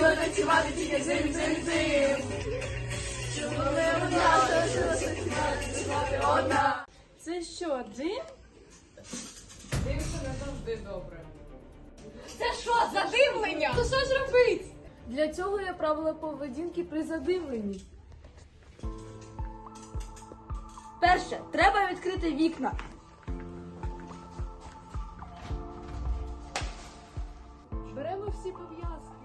танцювати тільки зим, зим, зим. Чому не одна, залишилася танцювати одна. Це що, дим? Дим не завжди добре. Це що, задивлення? То що ж робить? Для цього є правила поведінки при задивленні. Перше, треба відкрити вікна. Беремо всі пов'язки.